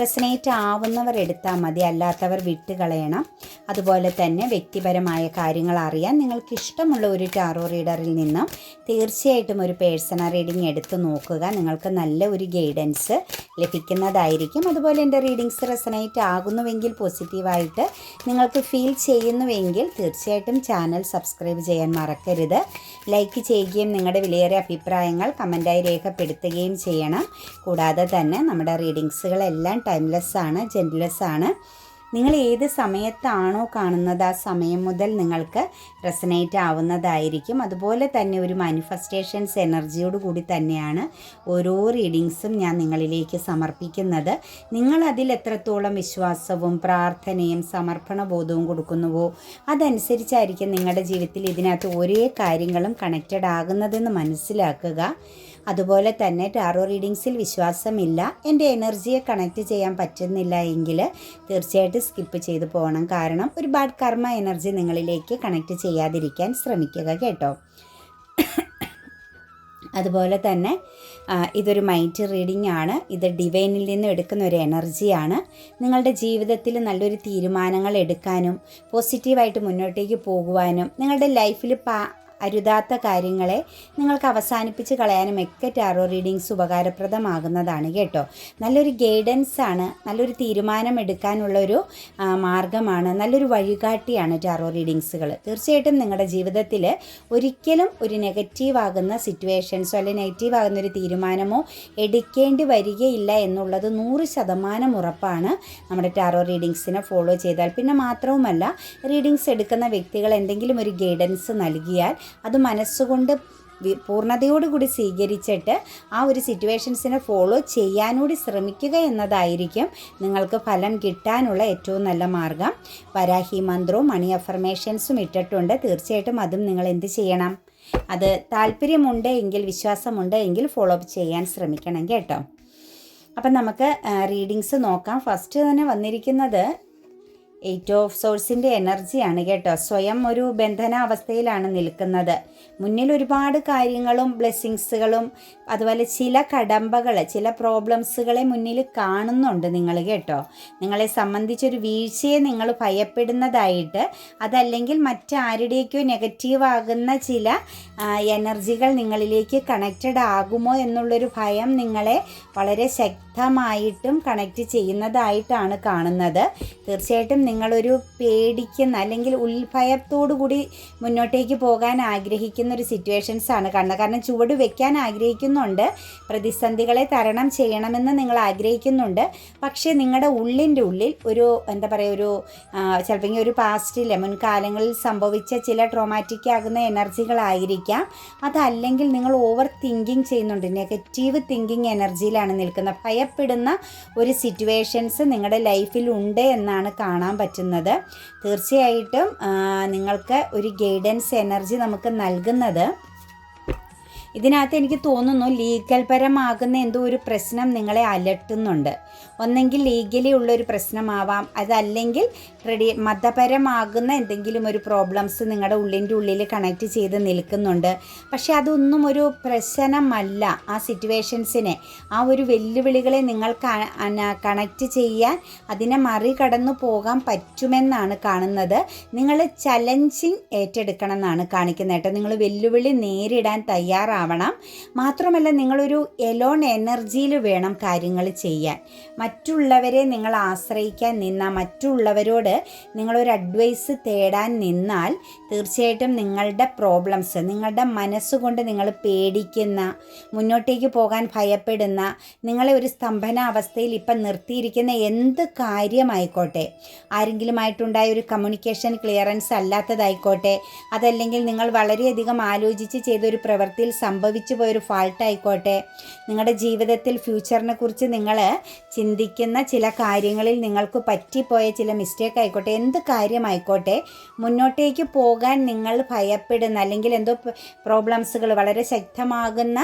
Resonate ആവുന്നവർ എടുത്താൽ മതി. അല്ലാത്തവർ വിട്ടുകളയണം. അതുപോലെ തന്നെ വ്യക്തിപരമായ കാര്യങ്ങൾ അറിയാൻ നിങ്ങൾക്ക് ഇഷ്ടമുള്ള ഒരു ടാറോ റീഡറിൽ നിന്നും തീർച്ചയായിട്ടും ഒരു പേഴ്സണൽ റീഡിംഗ് എടുത്ത് നോക്കുക. നിങ്ങൾക്ക് നല്ല ഒരു ഗൈഡൻസ് ലഭിക്കുന്നതായിരിക്കും. അതുപോലെ എന്റെ റീഡിങ്സ് റെസനേറ്റ് ആകുന്നുവെങ്കിൽ പോസിറ്റീവായിട്ട് നിങ്ങൾക്ക് ഫീൽ ചെയ്യുന്നുവെങ്കിൽ തീർച്ചയായിട്ടും ചാനൽ സബ്സ്ക്രൈബ് ചെയ്യാൻ മറക്കരുത്. ലൈക്ക് ചെയ്യുകയും നിങ്ങളുടെ വിലയേറിയ അഭിപ്രായങ്ങൾ കമന്റായി രേഖപ്പെടുത്തുകയും ചെയ്യണം. കൂടാതെ തന്നെ നമ്മുടെ റീഡിങ്സുകളെല്ലാം ടൈംലെസ് ആണ് ആണ് നിങ്ങൾ ഏത് സമയത്താണോ കാണുന്നത് ആ സമയം മുതൽ നിങ്ങൾക്ക് റെസനേറ്റ് ആവുന്നതായിരിക്കും. അതുപോലെ തന്നെ ഒരു മാനിഫെസ്റ്റേഷൻസ് എനർജിയോട് കൂടി തന്നെയാണ് ഓരോ റീഡിങ്സും ഞാൻ നിങ്ങളിലേക്ക് സമർപ്പിക്കുന്നത്. നിങ്ങൾ അതിൽ എത്രത്തോളം വിശ്വാസവും പ്രാർത്ഥനയും സമർപ്പണ ബോധവും കൊടുക്കുന്നുവോ അതനുസരിച്ചായിരിക്കും നിങ്ങളുടെ ജീവിതത്തിൽ ഇതിനകത്ത് ഒരേ കാര്യങ്ങളും കണക്റ്റഡ് ആകുന്നതെന്ന് മനസ്സിലാക്കുക. അതുപോലെ തന്നെ ടാറോ റീഡിങ്സിൽ വിശ്വാസമില്ല. എന്റെ എനർജിയെ കണക്ട് ചെയ്യാൻ പറ്റുന്നില്ല എങ്കിൽ തീർച്ചയായിട്ടും സ്കിപ്പ് ചെയ്ത് പോകണം. കാരണം ഒരു ബാഡ് കർമ്മ എനർജി നിങ്ങളിലേക്ക് കണക്ട് ചെയ്യാതിരിക്കാൻ ശ്രമിക്കുക കേട്ടോ. അതുപോലെ തന്നെ ഇതൊരു മൈൻഡ് റീഡിംഗ് ആണ്. ഇത് ഡിവൈനിൽ നിന്ന് എടുക്കുന്ന ഒരു എനർജിയാണ് നിങ്ങളുടെ ജീവിതത്തിൽ നല്ലൊരു തീരുമാനങ്ങൾ എടുക്കാനും പോസിറ്റീവായിട്ട് മുന്നോട്ടേക്ക് പോകുവാനും നിങ്ങളുടെ ലൈഫിൽ അരുതാത്ത കാര്യങ്ങളെ നിങ്ങൾക്ക് അവസാനിപ്പിച്ച് കളയാനും ഒക്കെ ടാറോ റീഡിങ്സ് ഉപകാരപ്രദമാകുന്നതാണ് കേട്ടോ. നല്ലൊരു ഗൈഡൻസ് ആണ് നല്ലൊരു തീരുമാനം ആ, മാർഗമാണ് നല്ലൊരു വഴികാട്ടിയാണ് ടാറോ റീഡിങ്സുകൾ തീർച്ചയായിട്ടും നിങ്ങളുടെ ജീവിതത്തിൽ ഒരിക്കലും ഒരു നെഗറ്റീവ് ആകുന്ന സിറ്റുവേഷൻസോ അല്ലെങ്കിൽ നെഗറ്റീവ് ആകുന്ന ഒരു തീരുമാനമോ എടുക്കേണ്ടി വരികയില്ല എന്നുള്ളത് നൂറ് ശതമാനം ഉറപ്പാണ് നമ്മുടെ ടാറോ റീഡിങ്സിനെ ഫോളോ ചെയ്താൽ. പിന്നെ മാത്രവുമല്ല റീഡിങ്സ് എടുക്കുന്ന വ്യക്തികൾ എന്തെങ്കിലും ഒരു ഗൈഡൻസ് നൽകിയാൽ അത് മനസ്സുകൊണ്ട് പൂർണതയോടുകൂടി സ്വീകരിച്ചിട്ട് ആ ഒരു സിറ്റുവേഷൻസിനെ ഫോളോ ചെയ്യാനൂടി ശ്രമിക്കുക എന്നതായിരിക്കും നിങ്ങൾക്ക് ഫലം കിട്ടാനുള്ള ഏറ്റവും നല്ല മാർഗം. വരാഹി മന്ത്രവും മണി അഫർമേഷൻസും ഇട്ടിട്ടുണ്ട്. തീർച്ചയായിട്ടും അതും നിങ്ങൾ എന്ത് ചെയ്യണം? അത് താല്പര്യമുണ്ട് എങ്കിൽ വിശ്വാസമുണ്ട് എങ്കിൽ ഫോളോ അപ്പ് ചെയ്യാൻ ശ്രമിക്കണം കേട്ടോ. അപ്പം നമുക്ക് റീഡിങ്സ് നോക്കാം. ഫസ്റ്റ് തന്നെ വന്നിരിക്കുന്നത് എയ്റ്റ് ഓഫ് സോഴ്സിന്റെ എനർജിയാണ് കേട്ടോ. സ്വയം ഒരു ബന്ധനാവസ്ഥയിലാണ് നിൽക്കുന്നത്. മുന്നിൽ ഒരുപാട് കാര്യങ്ങളും ബ്ലെസ്സിങ്സുകളും അതുപോലെ ചില കടമ്പകൾ ചില പ്രോബ്ലംസുകളെ മുന്നിൽ കാണുന്നുണ്ട് നിങ്ങൾ കേട്ടോ. നിങ്ങളെ സംബന്ധിച്ചൊരു വീഴ്ചയെ നിങ്ങൾ ഭയപ്പെടുന്നതായിട്ട് അതല്ലെങ്കിൽ മറ്റാരുടെയൊക്കെയോ നെഗറ്റീവ് ആകുന്ന ചില എനർജികൾ നിങ്ങളിലേക്ക് കണക്റ്റഡ് ആകുമോ എന്നുള്ളൊരു ഭയം നിങ്ങളെ വളരെ ശക്തമായിട്ടും കണക്റ്റ് ചെയ്യുന്നതായിട്ടാണ് കാണുന്നത്. തീർച്ചയായിട്ടും നിങ്ങളൊരു പേടിക്കുന്ന അല്ലെങ്കിൽ ഉൾഭയത്തോടു കൂടി മുന്നോട്ടേക്ക് പോകാൻ ആഗ്രഹിക്കുന്ന ഒരു സിറ്റുവേഷൻസ് ആണ് കാണുന്നത്. കാരണം ചുവട് വെക്കാൻ ആഗ്രഹിക്കുന്നുണ്ട്. പ്രതിസന്ധികളെ തരണം ചെയ്യണമെന്ന് നിങ്ങൾ ആഗ്രഹിക്കുന്നുണ്ട്. പക്ഷേ നിങ്ങളുടെ ഉള്ളിന്റെ ഉള്ളിൽ ഒരു എന്താ പറയുക ഒരു ചിലപ്പോൾ ഒരു പാസ്റ്റിലെ മുൻകാലങ്ങളിൽ സംഭവിച്ച ചില ട്രോമാറ്റിക് ആകുന്ന എനർജികളായിരിക്കാം അതല്ലെങ്കിൽ നിങ്ങൾ ഓവർ തിങ്കിങ് ചെയ്യുന്നുണ്ട്. നെഗറ്റീവ് തിങ്കിങ് എനർജിയിലാണ് നിൽക്കുന്നത്. ഭയപ്പെടുന്ന ഒരു സിറ്റുവേഷൻസ് നിങ്ങളുടെ ലൈഫിൽ ഉണ്ട് എന്നാണ് കാണാൻ പറ്റുന്നത്. തീർച്ചയായിട്ടും നിങ്ങൾക്ക് ഒരു ഗൈഡൻസ് എനർജി നമുക്ക് നൽകുന്നത്. ഇതിനകത്ത് എനിക്ക് തോന്നുന്നു ലീഗൽ പരമാകുന്ന എന്തോ ഒരു പ്രശ്നം നിങ്ങളെ അലട്ടുന്നുണ്ട്. ഒന്നെങ്കിൽ ലീഗലി ഉള്ളൊരു പ്രശ്നമാവാം. അതല്ലെങ്കിൽ ട്രഡി മതപരമാകുന്ന എന്തെങ്കിലും ഒരു പ്രോബ്ലംസ് നിങ്ങളുടെ ഉള്ളിന്റെ ഉള്ളിൽ കണക്ട് ചെയ്ത് നിൽക്കുന്നുണ്ട്. പക്ഷേ അതൊന്നും ഒരു പ്രശ്നമല്ല ആ സിറ്റുവേഷൻസിനെ ആ ഒരു വെല്ലുവിളികളെ നിങ്ങൾ കണക്ട് ചെയ്യാൻ അതിനെ മറികടന്നു പോകാൻ പറ്റുമെന്നാണ് കാണുന്നത്. നിങ്ങൾ ചലഞ്ചിങ് ഏറ്റെടുക്കണം എന്നാണ് കാണിക്കുന്നത് കേട്ടോ. നിങ്ങൾ വെല്ലുവിളി നേരിടാൻ തയ്യാറാവണം മാത്രമല്ല നിങ്ങളൊരു എലോൺ എനർജിയിൽ വേണം കാര്യങ്ങൾ ചെയ്യാൻ. മറ്റുള്ളവരെ നിങ്ങൾ ആശ്രയിക്കാൻ നിന്നാൽ മറ്റുള്ളവരോട് നിങ്ങളൊരു അഡ്വൈസ് തേടാൻ നിന്നാൽ തീർച്ചയായിട്ടും നിങ്ങളുടെ പ്രോബ്ലംസ് നിങ്ങളുടെ മനസ്സുകൊണ്ട് നിങ്ങൾ പേടിക്കുന്ന മുന്നോട്ടേക്ക് പോകാൻ ഭയപ്പെടുന്ന നിങ്ങളെ ഒരു സ്തംഭന അവസ്ഥയിൽ ഇപ്പം നിർത്തിയിരിക്കുന്ന എന്ത് കാര്യമായിക്കോട്ടെ. ആരെങ്കിലുമായിട്ടുണ്ടായ ഒരു കമ്മ്യൂണിക്കേഷൻ ക്ലിയറൻസ് അല്ലാത്തതായിക്കോട്ടെ. അതല്ലെങ്കിൽ നിങ്ങൾ വളരെയധികം ആലോചിച്ച് ചെയ്തൊരു പ്രവൃത്തിയിൽ സംഭവിച്ചു പോയൊരു ഫാൾട്ട് ആയിക്കോട്ടെ. നിങ്ങളുടെ ജീവിതത്തിൽ ഫ്യൂച്ചറിനെ കുറിച്ച് നിങ്ങൾ ചിന്തിക്കുന്ന ചില കാര്യങ്ങളിൽ നിങ്ങൾക്ക് പറ്റിപ്പോയ ചില മിസ്റ്റേക്ക് ആയിക്കോട്ടെ എന്ത് കാര്യമായിക്കോട്ടെ മുന്നോട്ടേക്ക് പോകാൻ നിങ്ങൾ ഭയപ്പെടുന്ന അല്ലെങ്കിൽ എന്തോ പ്രോബ്ലംസുകൾ വളരെ ശക്തമാകുന്ന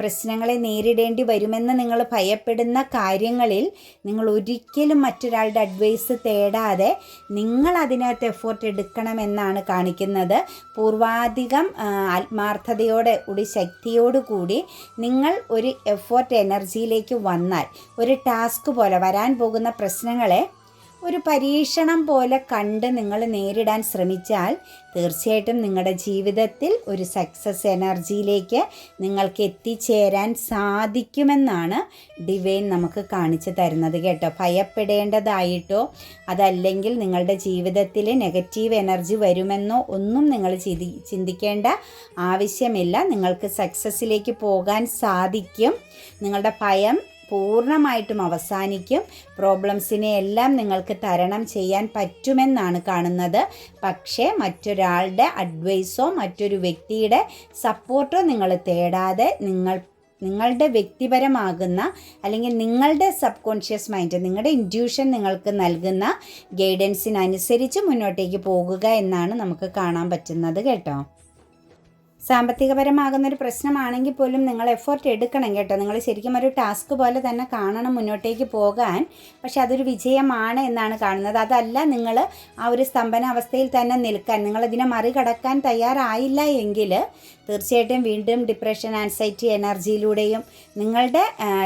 പ്രശ്നങ്ങളെ നേരിടേണ്ടി വരുമെന്ന് നിങ്ങൾ ഭയപ്പെടുന്ന കാര്യങ്ങളിൽ നിങ്ങൾ ഒരിക്കലും മറ്റൊരാളുടെ അഡ്വൈസ് തേടാതെ നിങ്ങൾ അതിനകത്ത് എഫോർട്ട് എടുക്കണമെന്നാണ് കാണിക്കുന്നത്. പൂർവാധികം ആത്മാർത്ഥതയോടെ ഒരു ശക്തിയോടുകൂടി നിങ്ങൾ ഒരു എഫോർട്ട് എനർജിയിലേക്ക് വന്നാൽ ഒരു ടാസ്ക് പോലെ വരാൻ പോകുന്ന പ്രശ്നങ്ങളെ ഒരു പരീക്ഷണം പോലെ കണ്ട് നിങ്ങൾ നേരിടാൻ ശ്രമിച്ചാൽ തീർച്ചയായിട്ടും നിങ്ങളുടെ ജീവിതത്തിൽ ഒരു സക്സസ് എനർജിയിലേക്ക് നിങ്ങൾക്ക് എത്തിച്ചേരാൻ സാധിക്കുമെന്നാണ് ഡിവൈൻ നമുക്ക് കാണിച്ചു തരുന്നത് കേട്ടോ. ഭയപ്പെടേണ്ടതായിട്ടോ അതല്ലെങ്കിൽ നിങ്ങളുടെ ജീവിതത്തിൽ നെഗറ്റീവ് എനർജി വരുമെന്നോ ഒന്നും നിങ്ങൾ ചിന്തിക്കേണ്ട ആവശ്യമില്ല. നിങ്ങൾക്ക് സക്സസ്സിലേക്ക് പോകാൻ സാധിക്കും. നിങ്ങളുടെ ഭയം പൂർണമായിട്ടും അവസാനിക്കും. പ്രോബ്ലംസിനെ എല്ലാം നിങ്ങൾക്ക് തരണം ചെയ്യാൻ പറ്റുമെന്നാണ് കാണുന്നത്. പക്ഷേ മറ്റൊരാളുടെ അഡ്വൈസോ മറ്റൊരു വ്യക്തിയുടെ സപ്പോർട്ടോ നിങ്ങൾ തേടാതെ നിങ്ങൾ നിങ്ങളുടെ വ്യക്തിപരമാകുന്ന അല്ലെങ്കിൽ നിങ്ങളുടെ സബ് കോൺഷ്യസ് മൈൻഡ് നിങ്ങളുടെ ഇൻഡ്യൂഷൻ നിങ്ങൾക്ക് നൽകുന്ന ഗൈഡൻസിനനുസരിച്ച് മുന്നോട്ടേക്ക് പോകുക എന്നാണ് നമുക്ക് കാണാൻ പറ്റുന്നത് കേട്ടോ. സാമ്പത്തികപരമാകുന്ന ഒരു പ്രശ്നമാണെങ്കിൽ പോലും നിങ്ങൾ എഫേർട്ട് എടുക്കണം കേട്ടോ. നിങ്ങൾ ശരിക്കും ഒരു ടാസ്ക് പോലെ തന്നെ കാണണം മുന്നോട്ടേക്ക് പോകാൻ. പക്ഷെ അതൊരു വിജയമാണ് എന്നാണ് കാണുന്നത്. അതല്ല നിങ്ങൾ ആ ഒരു സ്തംഭന അവസ്ഥയിൽ തന്നെ നിൽക്കാൻ നിങ്ങളതിനെ മറികടക്കാൻ തയ്യാറായില്ല എങ്കിൽ തീർച്ചയായിട്ടും വീണ്ടും ഡിപ്രഷൻ ആൻസൈറ്റി എനർജിയിലൂടെയും നിങ്ങളുടെ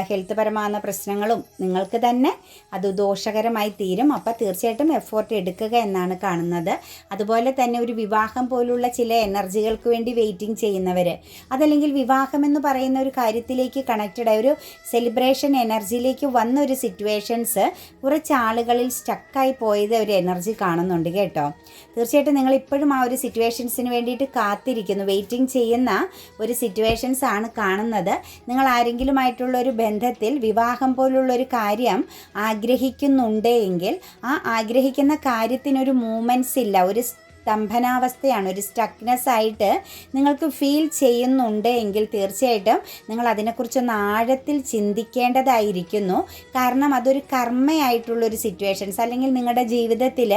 ഹെൽത്ത് പരമാകുന്ന പ്രശ്നങ്ങളും നിങ്ങൾക്ക് തന്നെ അത് ദോഷകരമായി തീരും. അപ്പോൾ തീർച്ചയായിട്ടും എഫോർട്ട് എടുക്കുക എന്നാണ് കാണുന്നത്. അതുപോലെ തന്നെ ഒരു വിവാഹം പോലുള്ള ചില എനർജികൾക്ക് വേണ്ടി വെയിറ്റിംഗ് ചെയ്യുന്നവർ അതല്ലെങ്കിൽ വിവാഹം എന്ന് പറയുന്ന ഒരു കാര്യത്തിലേക്ക് കണക്റ്റഡ് ആയ ഒരു സെലിബ്രേഷൻ എനർജിയിലേക്ക് വന്ന ഒരു സിറ്റുവേഷൻസ് കുറച്ച് ആളുകളിൽ സ്റ്റക്കായി പോയത് ഒരു എനർജി കാണുന്നുണ്ട് കേട്ടോ. തീർച്ചയായിട്ടും നിങ്ങൾ ഇപ്പോഴും ആ ഒരു സിറ്റുവേഷൻസിന് വേണ്ടിയിട്ട് കാത്തിരിക്കുന്നു. വെയിറ്റിംഗ് ചെയ്യുന്ന. ചെയ്യുന്ന ഒരു സിറ്റുവേഷൻസ് ആണ് കാണുന്നത്. നിങ്ങൾ ആരെങ്കിലുമായിട്ടുള്ള ഒരു ബന്ധത്തിൽ വിവാഹം പോലുള്ള ഒരു കാര്യം ആഗ്രഹിക്കുന്നുണ്ടെങ്കിൽ ആ ആഗ്രഹിക്കുന്ന കാര്യത്തിനൊരു മൂമെന്റ്സ് ഇല്ല. ഒരു സ്തംഭനാവസ്ഥയാണ്. ഒരു സ്റ്റക്നെസ് ആയിട്ട് നിങ്ങൾക്ക് ഫീൽ ചെയ്യുന്നുണ്ട് എങ്കിൽ തീർച്ചയായിട്ടും നിങ്ങൾ അതിനെക്കുറിച്ചൊന്ന് ആഴത്തിൽ ചിന്തിക്കേണ്ടതായിരിക്കുന്നു. കാരണം അതൊരു കർമ്മയായിട്ടുള്ളൊരു സിറ്റുവേഷൻസ് അല്ലെങ്കിൽ നിങ്ങളുടെ ജീവിതത്തിൽ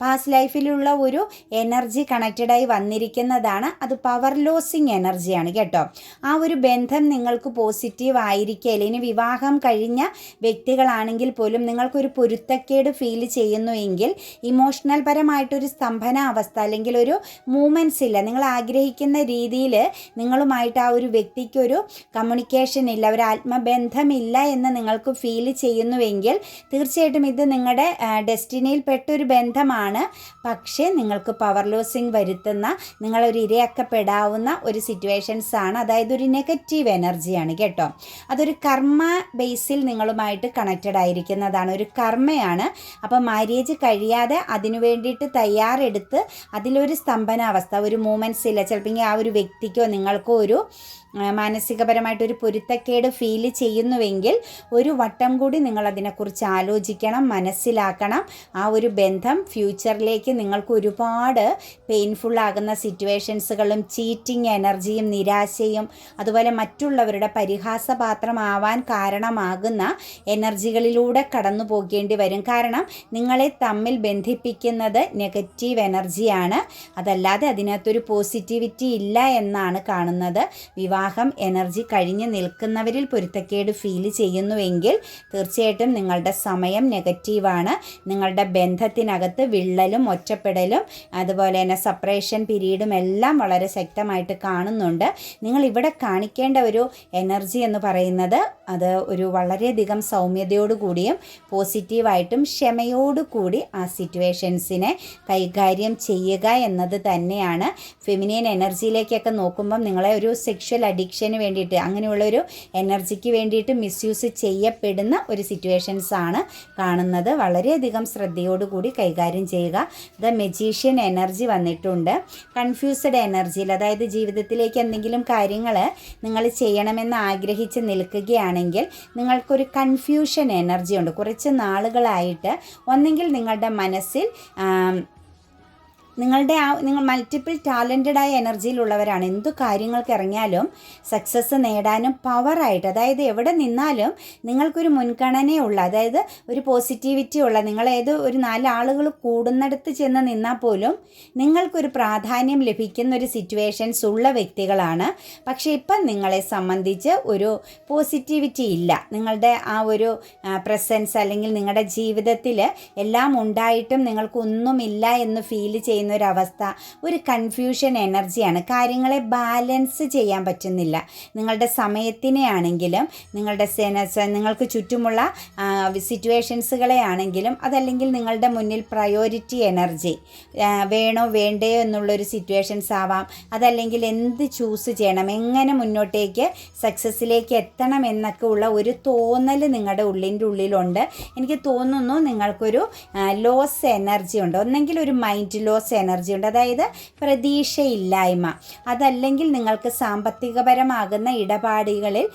പാസ്റ്റ് ലൈഫിലുള്ള ഒരു എനർജി കണക്റ്റഡായി വന്നിരിക്കുന്നതാണ്. അത് പവർ ലോസിങ് എനർജിയാണ് കേട്ടോ. ആ ഒരു ബന്ധം നിങ്ങൾക്ക് പോസിറ്റീവ് ആയിരിക്കുക ഇനി വിവാഹം കഴിഞ്ഞ വ്യക്തികളാണെങ്കിൽ പോലും നിങ്ങൾക്കൊരു പൊരുത്തക്കേട് ഫീൽ ചെയ്യുന്നു എങ്കിൽ ഇമോഷണൽ പരമായിട്ടൊരു സ്തംഭന അവസ്ഥ അല്ലെങ്കിൽ ഒരു മൂമെന്റ്സ് ഇല്ല നിങ്ങൾ ആഗ്രഹിക്കുന്ന രീതിയിൽ നിങ്ങളുമായിട്ട് ആ ഒരു വ്യക്തിക്കൊരു കമ്മ്യൂണിക്കേഷൻ ഇല്ല ഒരു ആത്മബന്ധമില്ല എന്ന് നിങ്ങൾക്ക് ഫീൽ ചെയ്യുന്നുവെങ്കിൽ തീർച്ചയായിട്ടും ഇത് നിങ്ങളുടെ ഡെസ്റ്റിനിയിൽ പെട്ടൊരു ബന്ധമാണ്. പക്ഷേ നിങ്ങൾക്ക് പവർ ലോസിങ് വരുത്തുന്ന നിങ്ങളൊരു ഇരയാക്കപ്പെടാവുന്ന ഒരു സിറ്റുവേഷൻസ് ആണ്. അതായത് ഒരു നെഗറ്റീവ് എനർജിയാണ് കേട്ടോ. അതൊരു കർമ്മ ബേസിൽ നിങ്ങളുമായിട്ട് കണക്റ്റഡ് ആയിരിക്കുന്നതാണ്. ഒരു കർമ്മയാണ്. അപ്പോൾ മാര്യേജ് കഴിയാതെ അതിനു വേണ്ടിയിട്ട് തയ്യാറെടുത്ത് അതിലൊരു സ്തംഭനാവസ്ഥ ഒരു മൂമെന്റ്സ് ഇല്ല. ചിലപ്പോൾ ആ ഒരു വ്യക്തിക്കോ നിങ്ങൾക്കോ ഒരു മാനസികപരമായിട്ടൊരു പൊരുത്തക്കേട് ഫീൽ ചെയ്യുന്നുവെങ്കിൽ ഒരു വട്ടം കൂടി നിങ്ങൾ അതിനെക്കുറിച്ച് ആലോചിക്കണം മനസ്സിലാക്കണം. ആ ഒരു ബന്ധം ഫ്യൂച്ചറിലേക്ക് നിങ്ങൾക്ക് ഒരുപാട് പെയിൻഫുൾ ആകുന്ന സിറ്റുവേഷൻസുകളും ചീറ്റിംഗ് എനർജിയും നിരാശയും അതുപോലെ മറ്റുള്ളവരുടെ പരിഹാസപാത്രമാവാൻ കാരണമാകുന്ന എനർജികളിലൂടെ കടന്നു പോകേണ്ടി വരും. കാരണം നിങ്ങളെ തമ്മിൽ ബന്ധിപ്പിക്കുന്നത് നെഗറ്റീവ് എനർജിയാണ് അതല്ലാതെ അതിനകത്തൊരു പോസിറ്റിവിറ്റി ഇല്ല എന്നാണ് കാണുന്നത്. വിവാഹ വിവാഹം എനർജി കഴിഞ്ഞ് നിൽക്കുന്നവരിൽ പൊരുത്തക്കേട് ഫീൽ ചെയ്യുന്നുവെങ്കിൽ തീർച്ചയായിട്ടും നിങ്ങളുടെ സമയം നെഗറ്റീവാണ്. നിങ്ങളുടെ ബന്ധത്തിനകത്ത് വിള്ളലും ഒറ്റപ്പെടലും അതുപോലെ തന്നെ സപ്പറേഷൻ പീരീഡും എല്ലാം വളരെ ശക്തമായിട്ട് കാണുന്നുണ്ട്. നിങ്ങൾ ഇവിടെ കാണിക്കേണ്ട ഒരു എനർജി എന്ന് പറയുന്നത് അത് ഒരു വളരെയധികം സൗമ്യതയോടു കൂടിയും പോസിറ്റീവായിട്ടും ക്ഷമയോടുകൂടി ആ സിറ്റുവേഷൻസിനെ കൈകാര്യം ചെയ്യുക എന്നത് തന്നെയാണ്. ഫെമിനിയൻ എനർജിയിലേക്കൊക്കെ നോക്കുമ്പം നിങ്ങളെ ഒരു സെക്ഷൽ അഡിക്ഷന് വേണ്ടിയിട്ട് അങ്ങനെയുള്ളൊരു എനർജിക്ക് വേണ്ടിയിട്ട് മിസ്യൂസ് ചെയ്യപ്പെടുന്ന ഒരു സിറ്റുവേഷൻസ് ആണ് കാണുന്നത്. വളരെയധികം ശ്രദ്ധയോടുകൂടി കൈകാര്യം ചെയ്യുക. ദ മെജീഷ്യൻ എനർജി വന്നിട്ടുണ്ട്. കൺഫ്യൂസ്ഡ് എനർജിയിൽ അതായത് ജീവിതത്തിലേക്ക് എന്തെങ്കിലും കാര്യങ്ങൾ നിങ്ങൾ ചെയ്യണമെന്ന് ആഗ്രഹിച്ച് നിൽക്കുകയാണെങ്കിൽ നിങ്ങൾക്കൊരു കൺഫ്യൂഷൻ എനർജി ഉണ്ട്. കുറച്ച് നാളുകളായിട്ട് ഒന്നെങ്കിൽ നിങ്ങളുടെ മനസ്സിൽ നിങ്ങളുടെ ആ നിങ്ങൾ മൾട്ടിപ്പിൾ ടാലന്റഡ് ആയ എനർജിയിലുള്ളവരാണ് എന്തു കാര്യങ്ങൾക്ക് ഇറങ്ങിയാലും സക്സസ് നേടാനും പവറായിട്ട് അതായത് എവിടെ നിന്നാലും നിങ്ങൾക്കൊരു മുൻഗണനയുള്ള അതായത് ഒരു പോസിറ്റിവിറ്റി ഉള്ള നിങ്ങളേത് ഒരു നാല് ആളുകൾ കൂടുന്നിടത്ത് ചെന്ന് നിന്നാൽ പോലും നിങ്ങൾക്കൊരു പ്രാധാന്യം ലഭിക്കുന്ന ഒരു സിറ്റുവേഷൻസ് ഉള്ള വ്യക്തികളാണ്. പക്ഷേ ഇപ്പം നിങ്ങളെ സംബന്ധിച്ച് ഒരു പോസിറ്റിവിറ്റി ഇല്ല. നിങ്ങളുടെ ആ ഒരു പ്രസൻസ് അല്ലെങ്കിൽ നിങ്ങളുടെ ജീവിതത്തിൽ എല്ലാം ഉണ്ടായിട്ടും നിങ്ങൾക്കൊന്നുമില്ല എന്ന് ഫീൽ ചെയ്യുന്ന ഒരവസ്ഥ ഒരു കൺഫ്യൂഷൻ എനർജിയാണ് കാര്യങ്ങളെ ബാലൻസ് ചെയ്യാൻ പറ്റുന്നില്ല. നിങ്ങളുടെ സമയത്തിനെ ആണെങ്കിലും നിങ്ങളുടെ നിങ്ങൾക്ക് ചുറ്റുമുള്ള സിറ്റുവേഷൻസുകളെ ആണെങ്കിലും അതല്ലെങ്കിൽ നിങ്ങളുടെ മുന്നിൽ പ്രയോറിറ്റി എനർജി വേണോ വേണ്ടയോ എന്നുള്ളൊരു സിറ്റുവേഷൻസ് ആവാം. അതല്ലെങ്കിൽ എന്ത് ചൂസ് ചെയ്യണം എങ്ങനെ മുന്നോട്ടേക്ക് സക്സസ്സിലേക്ക് എത്തണം എന്നൊക്കെ ഉള്ള ഒരു തോന്നൽ നിങ്ങളുടെ ഉള്ളിന്റെ ഉള്ളിലുണ്ട്. എനിക്ക് തോന്നുന്നു നിങ്ങൾക്കൊരു ലോസ് എനർജി ഉണ്ട്. ഒന്നെങ്കിൽ ഒരു മൈൻഡ് ലോസ് എനർജി ഉണ്ട്. അതായത് പ്രതീക്ഷയില്ലായ്മ. അതല്ലെങ്കിൽ നിങ്ങൾക്ക് സാമ്പത്തികപരമാകുന്ന ഇടപാടുകളിൽ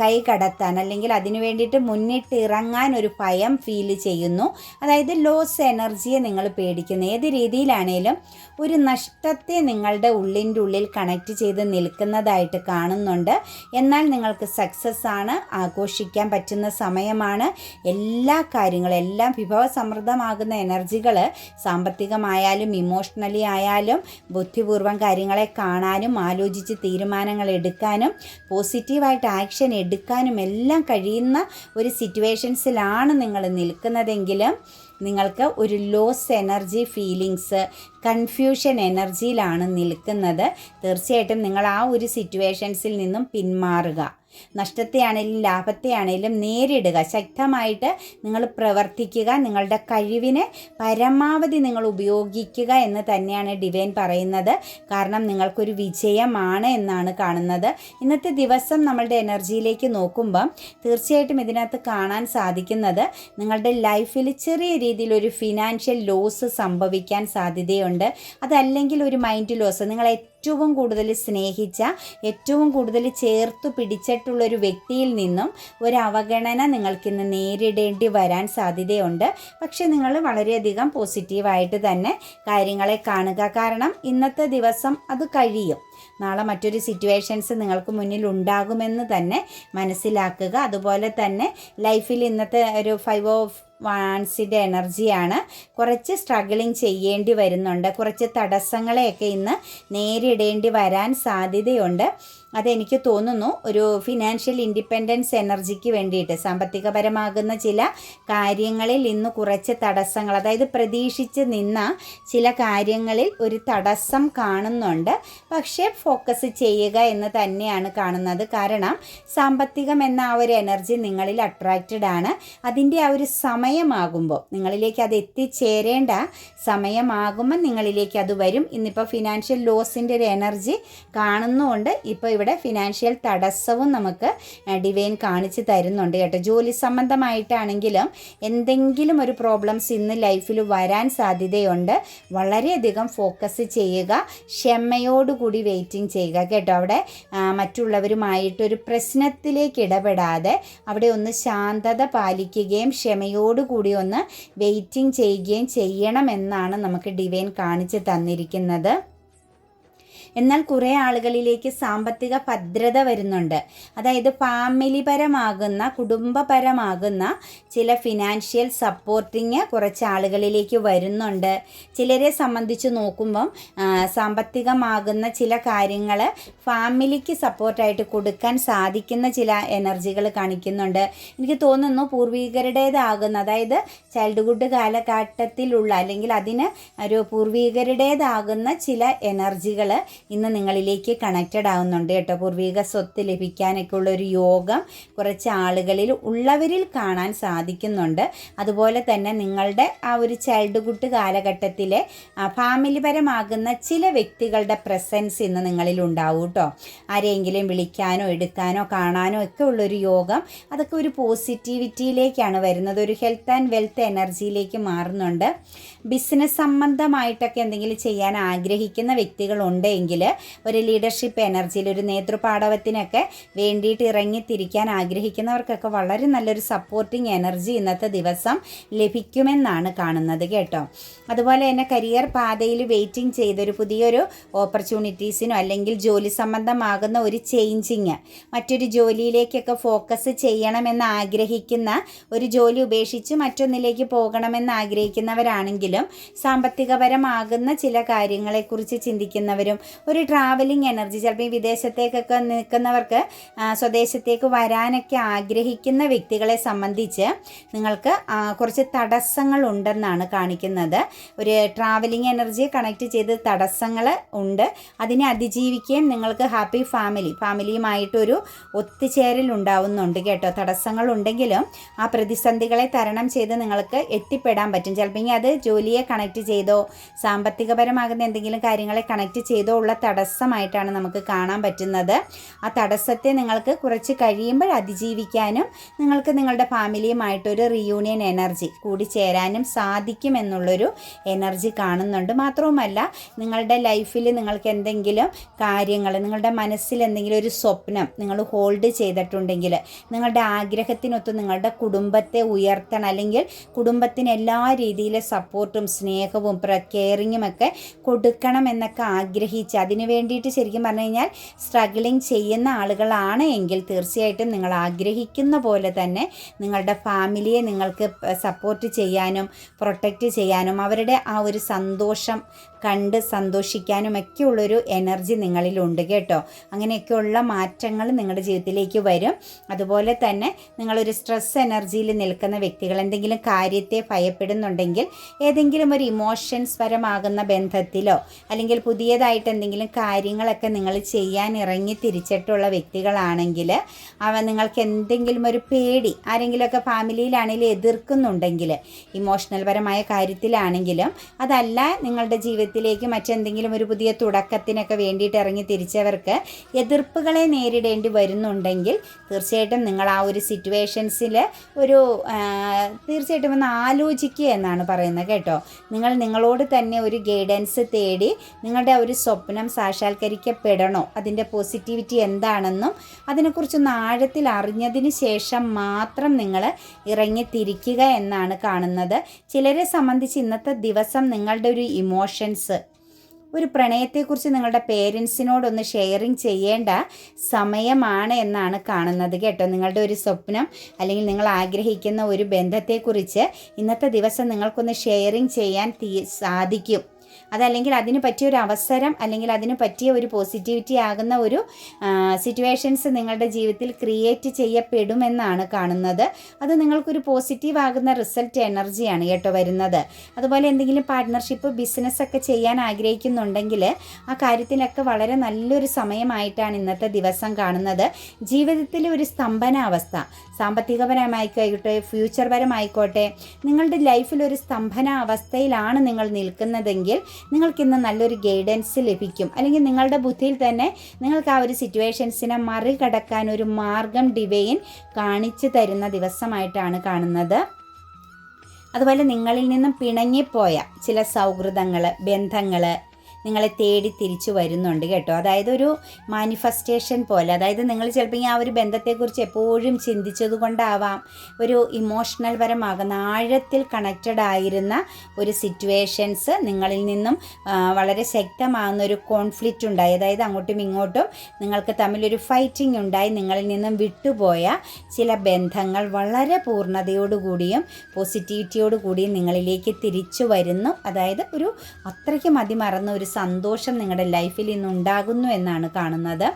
കൈകടത്താൻ അല്ലെങ്കിൽ അതിനു വേണ്ടിയിട്ട് മുന്നിട്ടിറങ്ങാൻ ഒരു ഭയം ഫീൽ ചെയ്യുന്നു. അതായത് ലോസ് എനർജിയെ നിങ്ങൾ പേടിക്കുന്നു. ഏത് രീതിയിലാണേലും ഒരു നഷ്ടത്തെ നിങ്ങളുടെ ഉള്ളിന്റെ ഉള്ളിൽ കണക്ട് ചെയ്ത് നിൽക്കുന്നതായിട്ട് കാണുന്നുണ്ട്. എന്നാൽ നിങ്ങൾക്ക് സക്സസ് ആണ് ആഘോഷിക്കാൻ പറ്റുന്ന സമയമാണ്. എല്ലാ കാര്യങ്ങളും എല്ലാം വിഭവസമൃദ്ധമാകുന്ന എനർജികൾ സാമ്പത്തികമായാലും ഇമോഷണലി ആയാലും ബുദ്ധിപൂർവം കാര്യങ്ങളെ കാണാനും ആലോചിച്ച് തീരുമാനങ്ങൾ എടുക്കാനും പോസിറ്റീവായിട്ട് ആക്ഷൻ എടുക്കാനും എല്ലാം കഴിയുന്ന ഒരു സിറ്റുവേഷൻസിലാണ് നിങ്ങൾ നിൽക്കുന്നതെങ്കിലും നിങ്ങൾക്ക് ഒരു ലോസ് എനർജി ഫീലിങ്സ് കൺഫ്യൂഷൻ എനർജിയിലാണ് നിൽക്കുന്നത്. തീർച്ചയായിട്ടും നിങ്ങൾ ആ ഒരു സിറ്റുവേഷൻസിൽ നിന്നും പിന്മാറുക. നഷ്ടത്തെയാണെങ്കിലും ലാഭത്തെയാണെങ്കിലും നേരിടുക. ശക്തമായിട്ട് നിങ്ങൾ പ്രവർത്തിക്കുക. നിങ്ങളുടെ കഴിവിനെ പരമാവധി നിങ്ങൾ ഉപയോഗിക്കുക എന്ന് തന്നെയാണ് ഡിവൈൻ പറയുന്നത്. കാരണം നിങ്ങൾക്കൊരു വിജയമാണ് എന്നാണ് കാണുന്നത്. ഇന്നത്തെ ദിവസം നമ്മളുടെ എനർജിയിലേക്ക് നോക്കുമ്പം തീർച്ചയായിട്ടും ഇതിനകത്ത് കാണാൻ സാധിക്കുന്നത് നിങ്ങളുടെ ലൈഫിൽ ചെറിയ രീതിയിൽ ഒരു ഫിനാൻഷ്യൽ ലോസ് സംഭവിക്കാൻ സാധ്യതയുണ്ട്. അതല്ലെങ്കിൽ ഒരു മൈൻഡ് ലോസ്. നിങ്ങൾ ഏറ്റവും കൂടുതൽ സ്നേഹിച്ച ഏറ്റവും കൂടുതൽ ചേർത്തു പിടിച്ചിട്ടുള്ളൊരു വ്യക്തിയിൽ നിന്നും ഒരു അവഗണന നിങ്ങൾക്കിന്ന് നേരിടേണ്ടി വരാൻ സാധ്യതയുണ്ട്. പക്ഷേ നിങ്ങൾ വളരെയധികം പോസിറ്റീവായിട്ട് തന്നെ കാര്യങ്ങളെ കാണുക. കാരണം ഇന്നത്തെ ദിവസം അത് കഴിയും. നാളെ മറ്റൊരു സിറ്റുവേഷൻസ് നിങ്ങൾക്ക് മുന്നിൽ ഉണ്ടാകുമെന്ന് തന്നെ മനസ്സിലാക്കുക. അതുപോലെ തന്നെ ലൈഫിൽ ഇന്നത്തെ ഒരു ഫൈവ് ഓഫ് വാൻസിന്റെ എനർജിയാണ്. കുറച്ച് സ്ട്രഗിളിങ് ചെയ്യേണ്ടി വരുന്നുണ്ട്. കുറച്ച് തടസ്സങ്ങളെയൊക്കെ ഇന്ന് നേരിടേണ്ടി വരാൻ സാധ്യതയുണ്ട്. അതെനിക്ക് തോന്നുന്നു. ഒരു ഫിനാൻഷ്യൽ ഇൻഡിപെൻഡൻസ് എനർജിക്ക് വേണ്ടിയിട്ട് സാമ്പത്തികപരമാകുന്ന ചില കാര്യങ്ങളിൽ ഇന്ന് കുറച്ച് തടസ്സങ്ങൾ അതായത് പ്രതീക്ഷിച്ച് നിന്ന ചില കാര്യങ്ങളിൽ ഒരു തടസ്സം കാണുന്നുണ്ട്. പക്ഷേ ഫോക്കസ് ചെയ്യുക എന്ന് തന്നെയാണ് കാണുന്നത്. കാരണം സാമ്പത്തികം എന്ന ആ ഒരു എനർജി നിങ്ങളിൽ അട്രാക്റ്റഡ് ആണ്. അതിന്റെ ആ ഒരു സമയമാകുമ്പോൾ നിങ്ങളിലേക്ക് അത് എത്തിച്ചേരേണ്ട സമയമാകുമ്പോൾ നിങ്ങളിലേക്ക് അത് വരും. ഇന്നിപ്പോൾ ഫിനാൻഷ്യൽ ലോസിന്റെ ഒരു എനർജി കാണുന്നുകൊണ്ട് ഇപ്പോൾ ഇവിടെ ഫിനാൻഷ്യൽ തടസ്സവും നമുക്ക് ഡിവൈൻ കാണിച്ച് തരുന്നുണ്ട് കേട്ടോ. ജോലി സംബന്ധമായിട്ടാണെങ്കിലും എന്തെങ്കിലും ഒരു പ്രോബ്ലംസ് ഇന്ന് ലൈഫിൽ വരാൻ സാധ്യതയുണ്ട്. വളരെയധികം ഫോക്കസ് ചെയ്യുക ക്ഷമയോടുകൂടി വെയിറ്റിംഗ് ചെയ്യുക കേട്ടോ. അവിടെ മറ്റുള്ളവരുമായിട്ടൊരു പ്രശ്നത്തിലേക്ക് ഇടപെടാതെ അവിടെ ഒന്ന് ശാന്തത പാലിക്കുകയും ക്ഷമയോടുകൂടി ഒന്ന് വെയിറ്റിംഗ് ചെയ്യുകയും ചെയ്യണമെന്നാണ് നമുക്ക് ഡിവൈൻ കാണിച്ച് തന്നിരിക്കുന്നത്. എന്നാൽ കുറേ ആളുകളിലേക്ക് സാമ്പത്തിക ഭദ്രത വരുന്നുണ്ട്. അതായത് ഫാമിലിപരമാകുന്ന കുടുംബപരമാകുന്ന ചില ഫിനാൻഷ്യൽ സപ്പോർട്ടിങ് കുറച്ച് ആളുകളിലേക്ക് വരുന്നുണ്ട്. ചിലരെ സംബന്ധിച്ച് നോക്കുമ്പം സാമ്പത്തികമാകുന്ന ചില കാര്യങ്ങൾ ഫാമിലിക്ക് സപ്പോർട്ടായിട്ട് കൊടുക്കാൻ സാധിക്കുന്ന ചില എനർജികൾ കാണിക്കുന്നുണ്ട്. എനിക്ക് തോന്നുന്നു പൂർവികരുടേതാകുന്ന അതായത് ചൈൽഡ്ഹുഡ് കാലഘട്ടത്തിലുള്ള അല്ലെങ്കിൽ അതിന് ഒരു പൂർവികരുടേതാകുന്ന ചില എനർജികൾ ഇന്ന് നിങ്ങളിലേക്ക് കണക്റ്റഡ് ആവുന്നുണ്ട് കേട്ടോ. പൂർവിക സ്വത്ത് ലഭിക്കാനൊക്കെ ഉള്ള ഒരു യോഗം കുറച്ച് ആളുകളിൽ ഉള്ളവരിൽ കാണാൻ സാധിക്കുന്നുണ്ട്. അതുപോലെ തന്നെ നിങ്ങളുടെ ആ ഒരു ചൈൽഡ്ഹുഡ് കാലഘട്ടത്തിലെ ഫാമിലിപരമാകുന്ന ചില വ്യക്തികളുടെ പ്രസൻസ് ഇന്ന് നിങ്ങളിൽ ഉണ്ടാവും കേട്ടോ. ആരെയെങ്കിലും വിളിക്കാനോ എടുക്കാനോ കാണാനോ ഒക്കെ ഉള്ളൊരു യോഗം അതൊക്കെ ഒരു പോസിറ്റിവിറ്റിയിലേക്കാണ് വരുന്നത്. ഒരു ഹെൽത്ത് ആൻഡ് വെൽത്ത് എനർജിയിലേക്ക് മാറുന്നുണ്ട്. ബിസിനസ് സംബന്ധമായിട്ടൊക്കെ എന്തെങ്കിലും ചെയ്യാൻ ആഗ്രഹിക്കുന്ന വ്യക്തികളുണ്ടെങ്കിൽ ഒരു ലീഡർഷിപ്പ് എനർജിയിൽ ഒരു നേതൃപാടവത്തിനൊക്കെ വേണ്ടിയിട്ട് ഇറങ്ങി തിരിക്കാൻ ആഗ്രഹിക്കുന്നവർക്കൊക്കെ വളരെ നല്ലൊരു സപ്പോർട്ടിങ് എനർജി ഇന്നത്തെ ദിവസം ലഭിക്കുമെന്നാണ് കാണുന്നത് കേട്ടോ. അതുപോലെ തന്നെ കരിയർ പാതയിൽ വെയിറ്റിംഗ് ചെയ്തൊരു പുതിയൊരു ഓപ്പർച്യൂണിറ്റീസിനോ അല്ലെങ്കിൽ ജോലി സംബന്ധമാകുന്ന ഒരു ചേഞ്ചിങ് മറ്റൊരു ജോലിയിലേക്കൊക്കെ ഫോക്കസ് ചെയ്യണമെന്ന് ആഗ്രഹിക്കുന്ന ഒരു ജോലി ഉപേക്ഷിച്ച് മറ്റൊന്നിലേക്ക് പോകണമെന്ന് ആഗ്രഹിക്കുന്നവരാണെങ്കിലും സാമ്പത്തികപരമാകുന്ന ചില കാര്യങ്ങളെക്കുറിച്ച് ചിന്തിക്കുന്നവരും ഒരു ട്രാവലിംഗ് എനർജി ചിലപ്പോൾ ഈ വിദേശത്തേക്കൊക്കെ നിൽക്കുന്നവർക്ക് സ്വദേശത്തേക്ക് വരാനൊക്കെ ആഗ്രഹിക്കുന്ന വ്യക്തികളെ സംബന്ധിച്ച് നിങ്ങൾക്ക് കുറച്ച് തടസ്സങ്ങൾ ഉണ്ടെന്നാണ് കാണിക്കുന്നത്. ഒരു ട്രാവലിംഗ് എനർജി കണക്ട് ചെയ്ത് തടസ്സങ്ങൾ ഉണ്ട്. അതിനെ അതിജീവിക്കുകയും നിങ്ങൾക്ക് ഹാപ്പി ഫാമിലി ഫാമിലിയുമായിട്ടൊരു ഒത്തുചേരൽ ഉണ്ടാവുന്നുണ്ട് കേട്ടോ. തടസ്സങ്ങൾ ഉണ്ടെങ്കിലും ആ പ്രതിസന്ധികളെ തരണം ചെയ്ത് നിങ്ങൾക്ക് എത്തിപ്പെടാൻ പറ്റും. ചിലപ്പോൾ അത് അത് ജോലിയെ കണക്ട് ചെയ്തോ സാമ്പത്തികപരമാകുന്ന എന്തെങ്കിലും കാര്യങ്ങളെ കണക്ട് ചെയ്തോ ഉള്ള തടസ്സമായിട്ടാണ് നമുക്ക് കാണാൻ പറ്റുന്നത്. ആ തടസ്സത്തെ നിങ്ങൾക്ക് കുറച്ച് കഴിയുമ്പോൾ അതിജീവിക്കാനും നിങ്ങൾക്ക് നിങ്ങളുടെ ഫാമിലിയുമായിട്ടൊരു റീയൂണിയൻ എനർജി കൂടിച്ചേരാനും സാധിക്കും എന്നുള്ളൊരു എനർജി കാണുന്നുണ്ട്. മാത്രവുമല്ല നിങ്ങളുടെ ലൈഫിൽ നിങ്ങൾക്ക് എന്തെങ്കിലും കാര്യങ്ങൾ നിങ്ങളുടെ മനസ്സിൽ എന്തെങ്കിലും ഒരു സ്വപ്നം നിങ്ങൾ ഹോൾഡ് ചെയ്തിട്ടുണ്ടെങ്കിൽ നിങ്ങളുടെ ആഗ്രഹത്തിനൊത്ത് നിങ്ങളുടെ കുടുംബത്തെ ഉയർത്തണം. അല്ലെങ്കിൽ കുടുംബത്തിന് എല്ലാ രീതിയിലെ സപ്പോർട്ടും സ്നേഹവും കെയറിങ്ങും ഒക്കെ കൊടുക്കണം എന്നൊക്കെ ആഗ്രഹിച്ച് അതിന് വേണ്ടിയിട്ട് ശരിക്കും പറഞ്ഞു കഴിഞ്ഞാൽ സ്ട്രഗിളിങ് ചെയ്യുന്ന ആളുകളാണ് എങ്കിൽ തീർച്ചയായിട്ടും നിങ്ങൾ ആഗ്രഹിക്കുന്ന പോലെ തന്നെ നിങ്ങളുടെ ഫാമിലിയെ നിങ്ങൾക്ക് സപ്പോർട്ട് ചെയ്യാനും പ്രൊട്ടക്റ്റ് ചെയ്യാനും അവരുടെ ആ ഒരു സന്തോഷം കണ്ട് സന്തോഷിക്കാനും ഒക്കെ ഉള്ളൊരു എനർജി നിങ്ങളിലുണ്ട് കേട്ടോ. അങ്ങനെയൊക്കെയുള്ള മാറ്റങ്ങൾ നിങ്ങളുടെ ജീവിതത്തിലേക്ക് വരും. അതുപോലെ തന്നെ നിങ്ങളൊരു സ്ട്രെസ് എനർജിയിൽ നിൽക്കുന്ന വ്യക്തികൾ എന്തെങ്കിലും കാര്യത്തെ ഭയപ്പെടുന്നുണ്ടെങ്കിൽ ഏതെങ്കിലും ഒരു ഇമോഷൻസ് പരമാകുന്ന ബന്ധത്തിലോ അല്ലെങ്കിൽ പുതിയതായിട്ട് എന്തെങ്കിലും കാര്യങ്ങളൊക്കെ നിങ്ങൾ ചെയ്യാൻ ഇറങ്ങി തിരിച്ചിട്ടുള്ള വ്യക്തികളാണെങ്കിൽ അവ നിങ്ങൾക്ക് എന്തെങ്കിലും ഒരു പേടി ആരെങ്കിലുമൊക്കെ ഫാമിലിയിലാണെങ്കിലും എതിർക്കുന്നുണ്ടെങ്കിൽ ഇമോഷണൽ പരമായ കാര്യത്തിലാണെങ്കിലും അതല്ല നിങ്ങളുടെ ജീവിതത്തിലേക്ക് മറ്റെന്തെങ്കിലും ഒരു പുതിയ തുടക്കത്തിനൊക്കെ വേണ്ടിയിട്ട് ഇറങ്ങി തിരിച്ചവർക്ക് എതിർപ്പുകളെ നേരിടേണ്ടി വരുന്നുണ്ടെങ്കിൽ തീർച്ചയായിട്ടും നിങ്ങൾ ആ ഒരു സിറ്റുവേഷൻസിൽ ഒരു തീർച്ചയായിട്ടും ഒന്ന് ആലോചിക്കുക എന്നാണ് പറയുന്നത് കേട്ടോ. നിങ്ങൾ നിങ്ങളോട് തന്നെ ഒരു ഗൈഡൻസ് തേടി നിങ്ങളുടെ ഒരു സ്വപ്നം സാക്ഷാത്കരിക്കപ്പെടണോ? അതിന്റെ പോസിറ്റിവിറ്റി എന്താണെന്നും അതിനെക്കുറിച്ചൊന്ന് ആഴത്തിൽ അറിഞ്ഞതിന് ശേഷം മാത്രം നിങ്ങൾ ഇറങ്ങി തിരിക്കുക എന്നാണ് കാണുന്നത്. ചിലരെ സംബന്ധിച്ച് ഇന്നത്തെ ദിവസം നിങ്ങളുടെ ഒരു ഇമോഷൻസ് ഒരു പ്രണയത്തെക്കുറിച്ച് നിങ്ങളുടെ പേരൻസിനോടൊന്ന് ഷെയറിങ് ചെയ്യേണ്ട സമയമാണ് എന്നാണ് കാണുന്നത് കേട്ടോ. നിങ്ങളുടെ ഒരു സ്വപ്നം അല്ലെങ്കിൽ നിങ്ങൾ ആഗ്രഹിക്കുന്ന ഒരു ബന്ധത്തെക്കുറിച്ച് ഇന്നത്തെ ദിവസം നിങ്ങൾക്കൊന്ന് ഷെയറിങ് ചെയ്യാൻ സാധിക്കും. അതല്ലെങ്കിൽ അതിന് പറ്റിയ ഒരു അവസരം അല്ലെങ്കിൽ അതിന് പറ്റിയ ഒരു പോസിറ്റിവിറ്റി ആകുന്ന ഒരു സിറ്റുവേഷൻസ് നിങ്ങളുടെ ജീവിതത്തിൽ ക്രിയേറ്റ് ചെയ്യപ്പെടുമെന്നാണ് കാണുന്നത്. അത് നിങ്ങൾക്കൊരു പോസിറ്റീവ് ആകുന്ന റിസൾട്ട് എനർജിയാണ് കേട്ടോ വരുന്നത്. അതുപോലെ എന്തെങ്കിലും പാർട്ട്ണർഷിപ്പ് ബിസിനസ്സൊക്കെ ചെയ്യാൻ ആഗ്രഹിക്കുന്നുണ്ടെങ്കിൽ ആ കാര്യത്തിലൊക്കെ വളരെ നല്ലൊരു സമയമായിട്ടാണ് ഇന്നത്തെ ദിവസം കാണുന്നത്. ജീവിതത്തിലെ ഒരു സ്തംഭനാവസ്ഥ സാമ്പത്തികപരമായിക്കോട്ടെ ഫ്യൂച്ചർ പരമായിക്കോട്ടെ. നിങ്ങളുടെ ലൈഫിൽ ഒരു സ്തംഭന അവസ്ഥയിലാണ് നിങ്ങൾ നിൽക്കുന്നതെങ്കിൽ നിങ്ങൾക്കിന്ന് നല്ലൊരു ഗൈഡൻസ് ലഭിക്കും. അല്ലെങ്കിൽ നിങ്ങളുടെ ബുദ്ധിയിൽ തന്നെ നിങ്ങൾക്ക് ആ ഒരു സിറ്റുവേഷൻസിനെ മറികടക്കാൻ ഒരു മാർഗം ഡിവൈൻ കാണിച്ചു തരുന്ന ദിവസമായിട്ടാണ് കാണുന്നത്. അതുപോലെ നിങ്ങളിൽ നിന്നും പിണങ്ങിപ്പോയ ചില സൗഹൃദങ്ങൾ ബന്ധങ്ങൾ നിങ്ങളെ തേടി തിരിച്ചു വരുന്നുണ്ട് കേട്ടോ. അതായത് ഒരു മാനിഫെസ്റ്റേഷൻ പോലെ. അതായത് നിങ്ങൾ ചിലപ്പോൾ ഈ ആ ഒരു ബന്ധത്തെക്കുറിച്ച് എപ്പോഴും ചിന്തിച്ചത് കൊണ്ടാവാം. ഒരു ഇമോഷണൽ പരമാകുന്ന ആഴത്തിൽ കണക്റ്റഡ് ആയിരുന്ന ഒരു സിറ്റുവേഷൻസ് നിങ്ങളിൽ നിന്നും വളരെ ശക്തമാകുന്ന ഒരു കോൺഫ്ലിക്റ്റ് ഉണ്ടായി. അതായത് അങ്ങോട്ടും ഇങ്ങോട്ടും നിങ്ങൾക്ക് തമ്മിലൊരു ഫൈറ്റിംഗ് ഉണ്ടായി. നിങ്ങളിൽ നിന്നും വിട്ടുപോയ ചില ബന്ധങ്ങൾ വളരെ പൂർണതയോടുകൂടിയും പോസിറ്റിവിറ്റിയോടുകൂടിയും നിങ്ങളിലേക്ക് തിരിച്ചു വരുന്നു. അതായത് ഒരു അത്രയ്ക്ക് മതിമറന്ന ഒരു സന്തോഷം നിങ്ങളുടെ ലൈഫിൽ ഇന്ന് ഉണ്ടാകുന്നു എന്നാണ് കാണുന്നത്.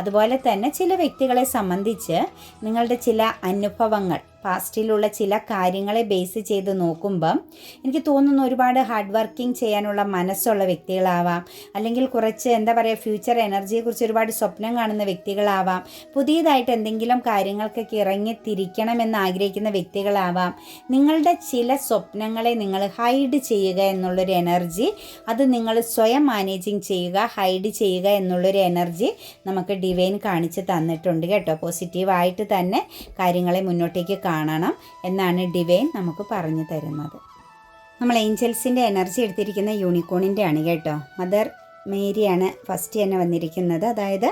അതുപോലെ തന്നെ ചില വ്യക്തികളെ സംബന്ധിച്ച് നിങ്ങളുടെ ചില അനുഭവങ്ങൾ പാസ്റ്റിലുള്ള ചില കാര്യങ്ങളെ ബേസ് ചെയ്ത് നോക്കുമ്പം എനിക്ക് തോന്നുന്നു ഒരുപാട് ഹാർഡ് വർക്കിംഗ് ചെയ്യാനുള്ള മനസ്സുള്ള വ്യക്തികളാവാം. അല്ലെങ്കിൽ കുറച്ച് എന്താ പറയുക ഫ്യൂച്ചർ എനർജിയെക്കുറിച്ച് ഒരുപാട് സ്വപ്നം കാണുന്ന വ്യക്തികളാവാം. പുതിയതായിട്ട് എന്തെങ്കിലും കാര്യങ്ങൾക്കൊക്കെ ഇറങ്ങി തിരിക്കണമെന്ന് ആഗ്രഹിക്കുന്ന വ്യക്തികളാവാം. നിങ്ങളുടെ ചില സ്വപ്നങ്ങളെ നിങ്ങൾ ഹൈഡ് ചെയ്യുക എന്നുള്ളൊരു എനർജി അത് നിങ്ങൾ സ്വയം മാനേജിങ് ചെയ്യുക ഹൈഡ് ചെയ്യുക എന്നുള്ളൊരു എനർജി നമുക്ക് ഡിവൈൻ കാണിച്ച് തന്നിട്ടുണ്ട് കേട്ടോ. പോസിറ്റീവായിട്ട് തന്നെ കാര്യങ്ങളെ മുന്നോട്ടേക്ക് കാണണം എന്നാണ് ഡിവൈൻ നമുക്ക് പറഞ്ഞു തരുന്നത്. നമ്മൾ ഏഞ്ചൽസിന്റെ എനർജി എടുത്തിരിക്കുന്ന യൂണിക്കോണിന്റെ ആണ് കേട്ടോ. മദർ മേരിയാണ് ഫസ്റ്റ് തന്നെ വന്നിരിക്കുന്നത്. അതായത്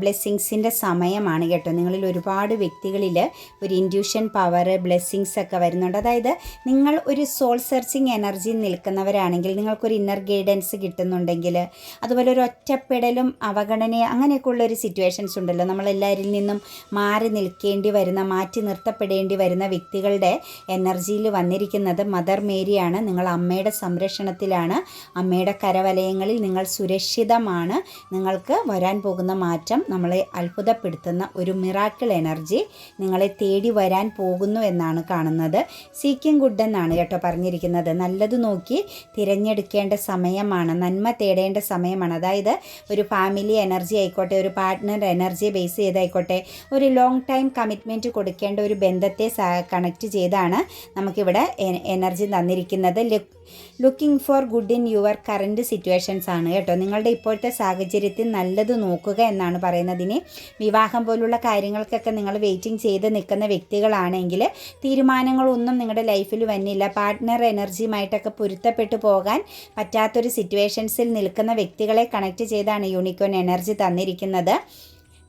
ബ്ലെസ്സിങ്സിന്റെ സമയമാണ് കേട്ടോ. നിങ്ങളിൽ ഒരുപാട് വ്യക്തികളിൽ ഒരു ഇൻഡ്യൂഷൻ പവർ ബ്ലെസ്സിങ്സ് ഒക്കെ വരുന്നുണ്ട്. അതായത് നിങ്ങൾ ഒരു സോൾ സെർച്ചിങ് എനർജി നിൽക്കുന്നവരാണെങ്കിൽ നിങ്ങൾക്കൊരു ഇന്നർ ഗൈഡൻസ് കിട്ടുന്നുണ്ടെങ്കിൽ അതുപോലെ ഒരു ഒറ്റപ്പെടലും അവഗണനയും അങ്ങനെയൊക്കെ ഉള്ളൊരു സിറ്റുവേഷൻസ് ഉണ്ടല്ലോ. നമ്മളെല്ലാവരിൽ നിന്നും മാറി നിൽക്കേണ്ടി വരുന്ന മാറ്റി നിർത്തപ്പെടേണ്ടി വരുന്ന വ്യക്തികളുടെ എനർജിയിൽ വന്നിരിക്കുന്നത് മദർ മേരിയാണ് നിങ്ങൾ അമ്മയുടെ സംരക്ഷണത്തിലാണ്. അമ്മയുടെ കരവലയങ്ങളിൽ നിങ്ങൾ സുരക്ഷിതമാണ്. നിങ്ങൾക്ക് വരാൻ പോകുന്ന മാറ്റം നമ്മളെ അത്ഭുതപ്പെടുത്തുന്ന ഒരു മിറാക്കിൾ എനർജി നിങ്ങളെ തേടി വരാൻ പോകുന്നു എന്നാണ് കാണുന്നത്. സീക്കിംഗ് ഗുഡ് എന്നാണ് കേട്ടോ പറഞ്ഞിരിക്കുന്നത്. നല്ലത് നോക്കി തിരഞ്ഞെടുക്കേണ്ട സമയമാണ് നന്മ തേടേണ്ട സമയമാണ്. അതായത് ഒരു ഫാമിലി എനർജി ആയിക്കോട്ടെ ഒരു പാർട്ട്ണർ എനർജി ബേസ് ചെയ്തായിക്കോട്ടെ ഒരു ലോങ് ടൈം കമ്മിറ്റ്മെന്റ് കൊടുക്കേണ്ട ഒരു ബന്ധത്തെ കണക്ട് ചെയ്താണ് നമുക്കിവിടെ എനർജി തന്നിരിക്കുന്നത്. Looking for good in your current situations ആണ് കേട്ടോ. നിങ്ങളുടെ ഇപ്പോഴത്തെ സാഹചര്യത്തിൽ നല്ലത് നോക്കുക എന്നാണ് പറയുന്നത് പറയുന്നതിന് വിവാഹം പോലുള്ള കാര്യങ്ങൾക്കൊക്കെ നിങ്ങൾ വെയിറ്റിംഗ് ചെയ്ത് നിൽക്കുന്ന വ്യക്തികളാണെങ്കിൽ തീരുമാനങ്ങളൊന്നും നിങ്ങളുടെ ലൈഫിൽ വന്നില്ല. പാർട്ട്ണർ എനർജിയുമായിട്ടൊക്കെ പൊരുത്തപ്പെട്ടു പോകാൻ പറ്റാത്തൊരു സിറ്റുവേഷൻസിൽ നിൽക്കുന്ന വ്യക്തികളെ കണക്ട് ചെയ്താണ് യൂണിക്കോൺ എനർജി തന്നിരിക്കുന്നത്.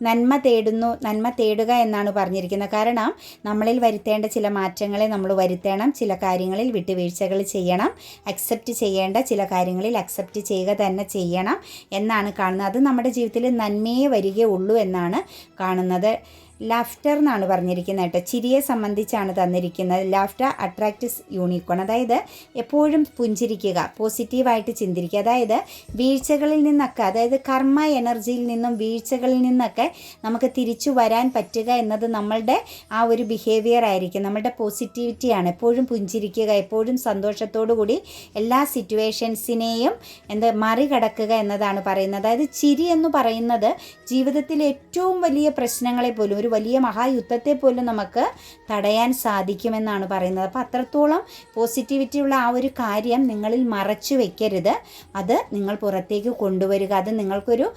നന്മ തേടുന്നു നന്മ തേടുക എന്നാണ് പറഞ്ഞിരിക്കുന്നത്. കാരണം നമ്മളിൽ വരുത്തേണ്ട ചില മാറ്റങ്ങളെ നമ്മൾ വരുത്തണം. ചില കാര്യങ്ങളിൽ വിട്ടുവീഴ്ചകൾ ചെയ്യണം. അക്സെപ്റ്റ് ചെയ്യേണ്ട ചില കാര്യങ്ങളിൽ അക്സെപ്റ്റ് ചെയ്യുക തന്നെ ചെയ്യണം എന്നാണ് കാണുന്നത്. അത് നമ്മുടെ ജീവിതത്തിൽ നന്മയെ വരികയുള്ളൂ എന്നാണ് കാണുന്നത്. ലാഫ്റ്റർ എന്നാണ് പറഞ്ഞിരിക്കുന്നത് കേട്ടോ. ചിരിയെ സംബന്ധിച്ചാണ് തന്നിരിക്കുന്നത്. ലാഫ്റ്റർ അട്രാക്റ്റീവ് യൂണിക്കോൺ അതായത് എപ്പോഴും പുഞ്ചിരിക്കുക പോസിറ്റീവായിട്ട് ചിന്തിരിക്കുക. അതായത് വീഴ്ചകളിൽ നിന്നൊക്കെ അതായത് കർമ്മ എനർജിയിൽ നിന്നും വീഴ്ചകളിൽ നിന്നൊക്കെ നമുക്ക് തിരിച്ചു വരാൻ പറ്റുക എന്നത് നമ്മളുടെ ആ ഒരു ബിഹേവിയർ ആയിരിക്കും. നമ്മളുടെ പോസിറ്റിവിറ്റിയാണ് എപ്പോഴും പുഞ്ചിരിക്കുക എപ്പോഴും സന്തോഷത്തോടു കൂടി എല്ലാ സിറ്റുവേഷൻസിനെയും എന്താ മറികടക്കുക എന്നതാണ് പറയുന്നത്. അതായത് ചിരി എന്ന് പറയുന്നത് ജീവിതത്തിലെ ഏറ്റവും വലിയ പ്രശ്നങ്ങളെ പോലും ഒരു വലിയ മഹായുദ്ധത്തെ പോലും നമുക്ക് തടയാൻ സാധിക്കുമെന്നാണ് പറയുന്നത്. അപ്പോൾ അത്രത്തോളം പോസിറ്റിവിറ്റി ഉള്ള ആ ഒരു കാര്യം നിങ്ങളിൽ മറച്ചു വെക്കരുത്. അത് നിങ്ങൾ പുറത്തേക്ക് കൊണ്ടുവരിക. അത് നിങ്ങൾക്കൊരു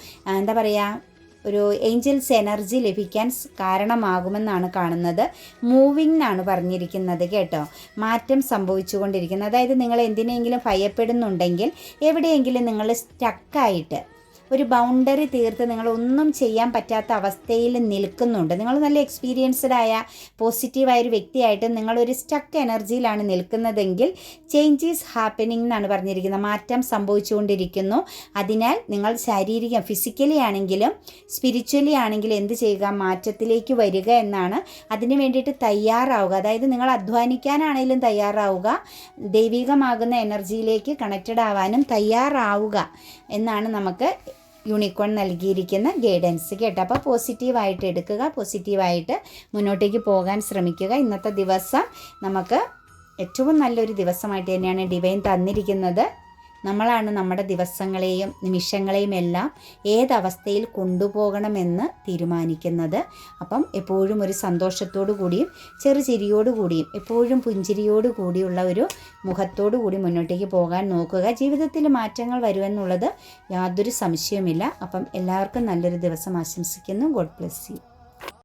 എന്താ പറയുക ഒരു ഏഞ്ചൽസ് എനർജി ലഭിക്കാൻ കാരണമാകുമെന്നാണ് കാണുന്നത്. മൂവിംഗ് എന്നാണ് പറഞ്ഞിരിക്കുന്നത് കേട്ടോ. മാറ്റം സംഭവിച്ചുകൊണ്ടിരിക്കുന്നത്. അതായത് നിങ്ങൾ എന്തിനെങ്കിലും ഭയപ്പെടുന്നുണ്ടെങ്കിൽ എവിടെയെങ്കിലും നിങ്ങൾ സ്റ്റക്കായിട്ട് ഒരു ബൗണ്ടറി തീർത്ത് നിങ്ങൾ ഒന്നും ചെയ്യാൻ പറ്റാത്ത അവസ്ഥയിൽ നിൽക്കുന്നുണ്ട്. നിങ്ങൾ നല്ല എക്സ്പീരിയൻസ്ഡ് ആയ പോസിറ്റീവായ ഒരു വ്യക്തിയായിട്ട് നിങ്ങളൊരു സ്റ്റക്ക് എനർജിയിലാണ് നിൽക്കുന്നതെങ്കിൽ ചേഞ്ച് ഈസ് ഹാപ്പനിങ് എന്നാണ് പറഞ്ഞിരിക്കുന്നത്. മാറ്റം സംഭവിച്ചുകൊണ്ടിരിക്കുന്നു. അതിനാൽ നിങ്ങൾ ശാരീരികം ഫിസിക്കലി ആണെങ്കിലും സ്പിരിച്വലി ആണെങ്കിലും എന്ത് ചെയ്യുക? മാറ്റത്തിലേക്ക് വരിക എന്നാണ് അതിന് വേണ്ടിയിട്ട് തയ്യാറാവുക. അതായത് നിങ്ങൾ അധ്വാനിക്കാനാണെങ്കിലും തയ്യാറാവുക. ദൈവികമാകുന്ന എനർജിയിലേക്ക് കണക്റ്റഡ് ആവാനും തയ്യാറാവുക എന്നാണ് നമുക്ക് യൂണിക്കോൺ നൽകിയിരിക്കുന്ന ഗൈഡൻസ് കേട്ടോ. അപ്പോൾ പോസിറ്റീവായിട്ട് എടുക്കുക പോസിറ്റീവായിട്ട് മുന്നോട്ടേക്ക് പോകാൻ ശ്രമിക്കുക. ഇന്നത്തെ ദിവസം നമുക്ക് ഏറ്റവും നല്ലൊരു ദിവസമായിട്ട് തന്നെയാണ് ഡിവൈൻ തന്നിരിക്കുന്നത്. നമ്മളാണ് നമ്മുടെ ദിവസങ്ങളെയും നിമിഷങ്ങളെയും എല്ലാം ഏതവസ്ഥയിൽ കൊണ്ടുപോകണമെന്ന് തീരുമാനിക്കുന്നത്. അപ്പം എപ്പോഴും ഒരു സന്തോഷത്തോടു കൂടിയും ചെറുചിരിയോടു കൂടിയും എപ്പോഴും പുഞ്ചിരിയോടു കൂടിയുള്ള ഒരു മുഖത്തോടു കൂടി മുന്നോട്ടേക്ക് പോകാൻ നോക്കുക. ജീവിതത്തിൽ മാറ്റങ്ങൾ വരുമെന്നുള്ളത് യാതൊരു സംശയവുമില്ല. അപ്പം എല്ലാവർക്കും നല്ലൊരു ദിവസം ആശംസിക്കുന്നു. God bless you.